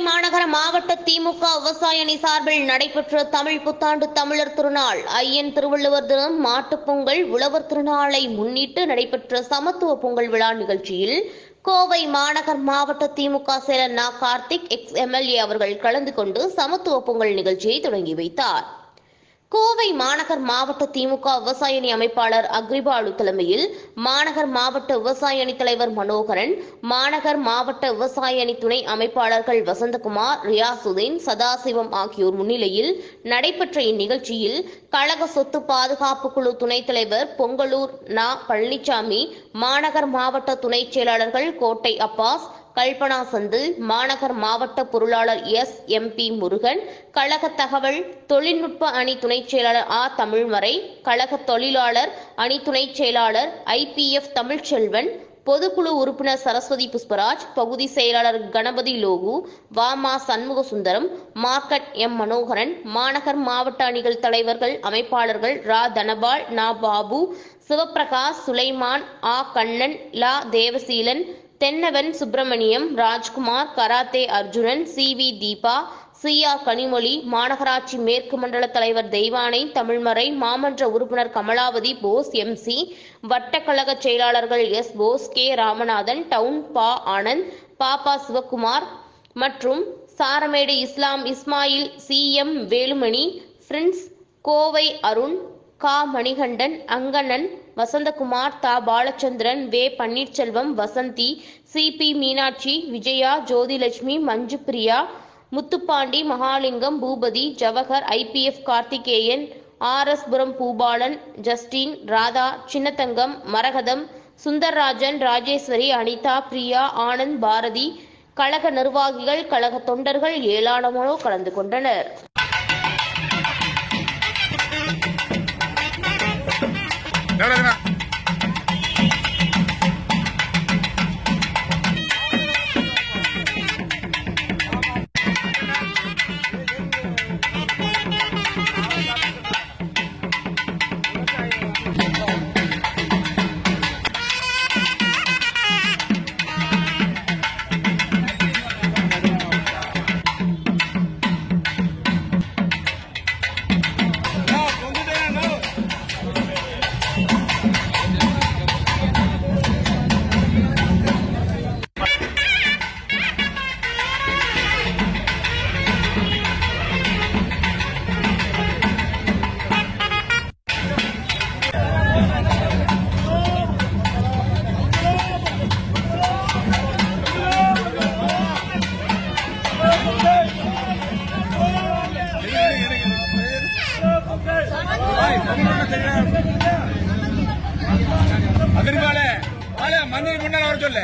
மாநகர மாவட்ட திமுக விவசாய அணி சார்பில் நடைபெற்ற தமிழ் புத்தாண்டு தமிழர் திருநாள். ஐயன் திருவள்ளுவர் தினம் மாட்டுப் பொங்கல் உழவர் திருநாளை முன்னிட்டு நடைபெற்ற சமத்துவ பொங்கல் விழா நிகழ்ச்சியில் கோவை மாநகர் மாவட்ட திமுக செயலர் நா. கார்த்திக் எக்ஸ். எம்எல்ஏ அவர்கள் கலந்து கொண்டு சமத்துவ பொங்கல் நிகழ்ச்சியை தொடங்கி வைத்தார். கோவை மாநகர் மாவட்ட திமுக விவசாய அணி அமைப்பாளர் அக்ரிபாலு தலைமையில் மாநகர் மாவட்ட விவசாய அணி தலைவர் மனோகரன் மாநகர் மாவட்ட விவசாய அணி துணை அமைப்பாளர்கள் வசந்தகுமார் ரியாசுதீன் சதாசிவம் ஆகியோர் முன்னிலையில் நடைபெற்ற இந்நிகழ்ச்சியில் கழக சொத்து பாதுகாப்பு குழு துணைத் தலைவர் பொங்கலூர் நா. பழனிசாமி மாநகர் மாவட்ட துணைச் செயலாளர்கள் கோட்டை அப்பாஸ் கல்பனா சந்து மாநகர் மாவட்ட பொருளாளர் எஸ். எம்பி முருகன் கழக தகவல் தொழில்நுட்ப அணி துணைச் செயலாளர் ஆ. தமிழ்மறை கழக தொழிலாளர் அணி துணைச் செயலாளர் ஐபிஎஃப் தமிழ்ச்செல்வன் பொதுக்குழு உறுப்பினர் சரஸ்வதி புஷ்பராஜ் பகுதி செயலாளர் கணபதி லோகு வாமா சண்முக சுந்தரம் மார்க்கட் எம் மனோகரன் மாநகர் மாவட்ட அணிகள் தலைவர்கள் அமைப்பாளர்கள் ரா தனபால் நா பாபு சிவபிரகாஷ் சுலைமான் ஆ கண்ணன் லா Devaseelan Thennavan Subramaniam Rajkumar karate Arjunan C V Deepa சியா கனிமொழி மாநகராட்சி மேற்கு மண்டல தலைவர் தெய்வானை தமிழ்மறை மாமன்ற உறுப்பினர் கமலாவதி போஸ் எம்சி வட்டக்கழக செயலாளர்கள் S Bose K Ramanathan town பா ஆனந்த் பாப்பா சிவகுமார் மற்றும் Saramedu Islam Ismail C M Velumani Prince Kovai Arun கா மணிகண்டன் அங்கண்ணன் வசந்தகுமார் தா பாலச்சந்திரன் வே Panneerselvam Vasanthi C P Meenakshi Vijaya Jothilakshmi Manju Priya Muthupandi Mahalingam Boopathi Jawahar IPF Karthikeyan R S Puram Boopalan Justin Radha Chinnathangam Marakatham Sundarrajan Rajeswari Anitha Priya Anand Bharathi கழக நிர்வாகிகள் கழக தொண்டர்கள் ஏராளமானோர் கலந்து கொண்டனர். எவ்வளோங்கண்ணா அகர்வாலே வாலே மந்திரி முன்னால வர சொல்லு.